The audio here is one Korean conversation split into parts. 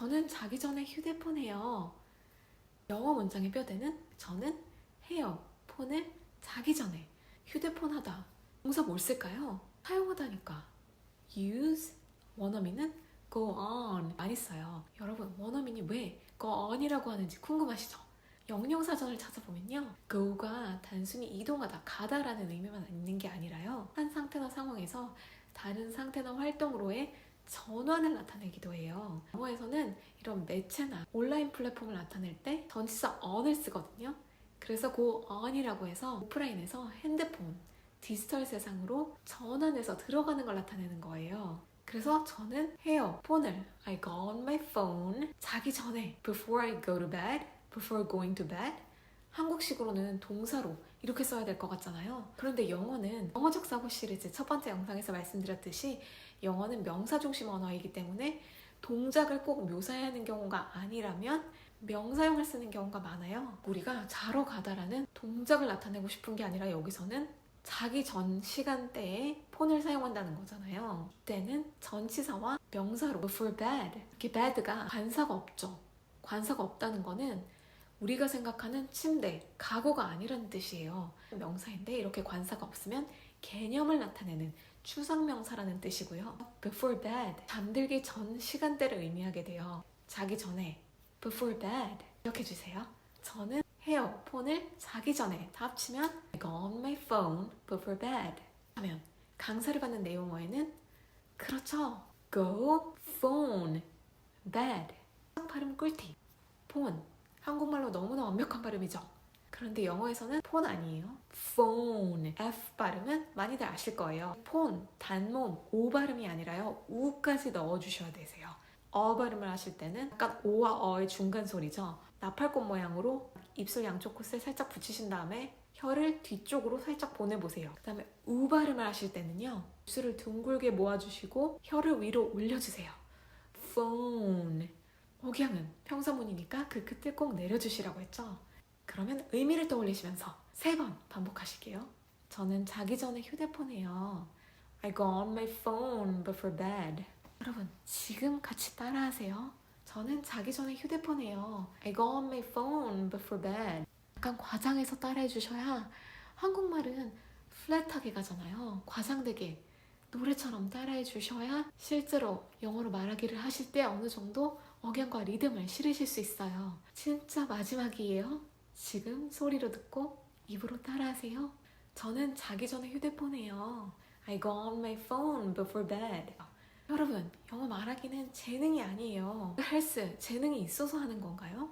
저는 자기 전에 휴대폰 해요. 영어 문장의 뼈대는 저는 해요. 폰을 자기 전에 휴대폰 하다. 동사 뭘 쓸까요? 사용하다니까. use 원어민은 go on 많이 써요. 여러분 원어민이 왜 go on이라고 하는지 궁금하시죠? 영영사전을 찾아보면요. go가 단순히 이동하다, 가다라는 의미만 있는 게 아니라요. 한 상태나 상황에서 다른 상태나 활동으로의 전환을 나타내기도 해요. 영어에서는 이런 매체나 온라인 플랫폼을 나타낼 때 전치사 on을 쓰거든요. 그래서 go on이라고 해서 오프라인에서 핸드폰, 디지털 세상으로 전환해서 들어가는 걸 나타내는 거예요. 그래서 저는 해요. 폰을 I go on my phone 자기 전에 before I go to bed, before going to bed 한국식으로는 동사로 이렇게 써야 될 것 같잖아요. 그런데 영어는 영어적 사고 시리즈 첫 번째 영상에서 말씀드렸듯이 영어는 명사 중심 언어이기 때문에 동작을 꼭 묘사해야 하는 경우가 아니라면 명사형을 쓰는 경우가 많아요. 우리가 자러 가다라는 동작을 나타내고 싶은 게 아니라 여기서는 자기 전 시간대에 폰을 사용한다는 거잖아요. 이때는 전치사와 명사로 for bed 이렇게 bed가 관사가 없죠. 관사가 없다는 거는 우리가 생각하는 침대, 가구가 아니라는 뜻이에요. 명사인데 이렇게 관사가 없으면 개념을 나타내는 추상명사라는 뜻이고요. before bed 잠들기 전 시간대를 의미하게 돼요. 자기 전에 before bed 기억해 주세요. 저는 해요. 폰을 자기 전에 다 합치면 I go on my phone before bed 하면 강사를 받는 내용어에는 그렇죠. go phone bed 발음 꿀팁 폰 한국말로 너무나 완벽한 발음이죠. 그런데 영어에서는 폰 아니에요. phone F 발음은 많이들 아실 거예요. 폰 단모음 O 발음이 아니라요. 우까지 넣어주셔야 되세요. 어 발음을 하실 때는 약간 오와 어의 중간 소리죠. 나팔꽃 모양으로 입술 양쪽 코스에 살짝 붙이신 다음에 혀를 뒤쪽으로 살짝 보내보세요. 그 다음에 우 발음을 하실 때는요. 입술을 둥글게 모아주시고 혀를 위로 올려주세요. phone 억양은 평서문이니까 그 끝을 꼭 내려주시라고 했죠. 그러면 의미를 떠올리시면서 세 번 반복하실게요. 저는 자기 전에 휴대폰 해요. I go on my phone before bed. 여러분, 지금 같이 따라하세요. 저는 자기 전에 휴대폰 해요. I go on my phone before bed. 약간 과장해서 따라해 주셔야 한국말은 플랫하게 가잖아요. 과장되게 노래처럼 따라해 주셔야 실제로 영어로 말하기를 하실 때 어느 정도 억양과 리듬을 실으실 수 있어요. 진짜 마지막이에요. 지금 소리로 듣고 입으로 따라하세요. 저는 자기 전에 휴대폰 해요. I go on my phone before bed. 여러분, 영어 말하기는 재능이 아니에요. 헬스, 재능이 있어서 하는 건가요?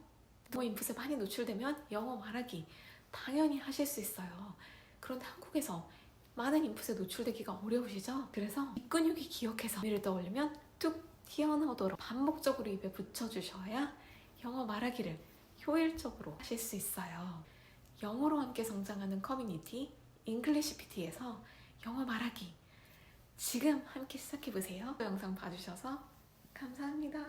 영어 인풋에 많이 노출되면 영어 말하기 당연히 하실 수 있어요. 그런데 한국에서 많은 인풋에 노출되기가 어려우시죠? 그래서 이 근육이 기억해서 의미를 떠올리면 툭 튀어나오도록 반복적으로 입에 붙여주셔야 영어 말하기를 효율적으로 하실 수 있어요. 영어로 함께 성장하는 커뮤니티 잉글리시 PT에서 영어 말하기 지금 함께 시작해보세요. 영상 봐주셔서 감사합니다.